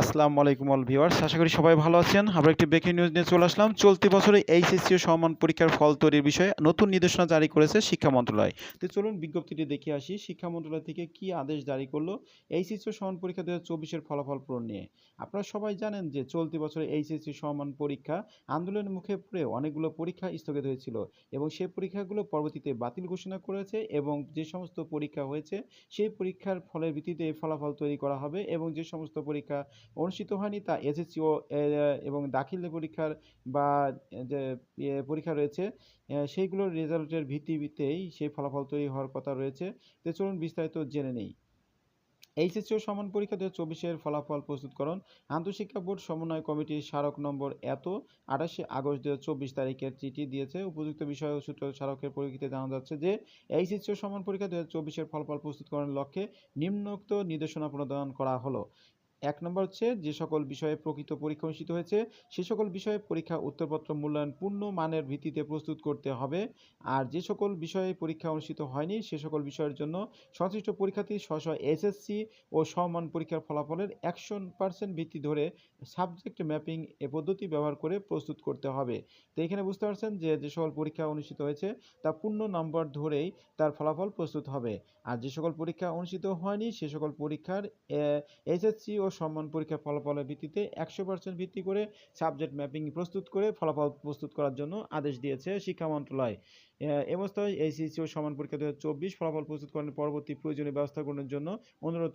আসসালামু আলাইকুম all viewers, আশা করি সবাই ভালো আছেন। আমরা একটি ব্রেকিং নিউজ নিয়ে চলে আসলাম। চলতি বছরে এইচএসসি ও সমান পরীক্ষার ফল তৈরির বিষয়ে নতুন নির্দেশনা জারি করেছে শিক্ষা মন্ত্রণালয়। তো চলুন বিজ্ঞপ্তিটি দেখে আসি। শিক্ষা মন্ত্রণালয় থেকে কি আদেশ জারি করল এইচএসসি ও সমান পরীক্ষা দু হাজার ফলাফল পূরণ নিয়ে? আপনারা সবাই জানেন যে চলতি বছরে এইচএসসি সমান পরীক্ষা আন্দোলনের মুখে পড়ে অনেকগুলো পরীক্ষা স্থগিত হয়েছিল এবং সেই পরীক্ষাগুলো পরবর্তীতে বাতিল ঘোষণা করেছে এবং যে সমস্ত পরীক্ষা হয়েছে সেই পরীক্ষার ফলের ভিত্তিতে ফলাফল তৈরি করা হবে এবং যে সমস্ত পরীক্ষা অনুষ্ঠিত হয়নি, তা এসএসসি ও এবং দাখিল পরীক্ষার বা যে পরীক্ষা রয়েছে সেইগুলোর রেজাল্টের ভিত্তিতেই সেই ফলাফল তৈরি হওয়ার কথা রয়েছে। তো চলুন বিস্তারিত জেনে নেই। এইচএসসি ও সমান পরীক্ষা দু হাজার চব্বিশের ফলাফল প্রস্তুতকরণ আন্তঃশিক্ষা বোর্ড সমন্বয় কমিটির স্মারক নম্বর এত, আঠাশে আগস্ট দু চব্বিশ তারিখের চিঠি দিয়েছে। উপযুক্ত বিষয় ও সূত্র স্মারকের পরিপ্রেক্ষিতে জানা যাচ্ছে যে এইচএসসি ও সমান পরীক্ষা দু হাজার চব্বিশের ফলাফল প্রস্তুতকরণের লক্ষ্যে নিম্নোক্ত নির্দেশনা প্রদান করা হলো। এক নম্বর হচ্ছে যে সকল বিষয়ে প্রকৃত পরীক্ষা অনুষ্ঠিত হয়েছে, সে সকল বিষয়ে পরীক্ষা, উত্তরপত্র মূল্যায়ন পূর্ণ মানের ভিত্তিতে প্রস্তুত করতে হবে। আর যে সকল বিষয়ে পরীক্ষা অনুষ্ঠিত হয়নি, সে সকল বিষয়ের জন্য সংশ্লিষ্ট পরীক্ষার্থী স্ব এসএসসি ও সমান পরীক্ষার ফলাফলের একশো পার্সেন্ট ভিত্তি ধরে সাবজেক্ট ম্যাপিং এ পদ্ধতি ব্যবহার করে প্রস্তুত করতে হবে। তো এখানে বুঝতে পারছেন যে যে সকল পরীক্ষা অনুষ্ঠিত হয়েছে, তা পূর্ণ নম্বর ধরেই তার ফলাফল প্রস্তুত হবে। আর যে সকল পরীক্ষা অনুষ্ঠিত হয়নি, সে সকল পরীক্ষার এসএসসি ও সম্মান পরীক্ষার ফলাফলের ভিত্তিতে একশো পার্সেন্ট ভিত্তি করে সাবজেক্ট ম্যাপিং প্রস্তুত করে ফলাফল প্রস্তুত করার জন্য আদেশ দিয়েছে শিক্ষা মন্ত্রণালয়। এবস্থায় এইচএসসি সমান পরীক্ষা দু হাজার চব্বিশ ফলাফল প্রস্তুতকরণের পরবর্তী প্রয়োজনীয় ব্যবস্থা গ্রহণের জন্য অনুরোধ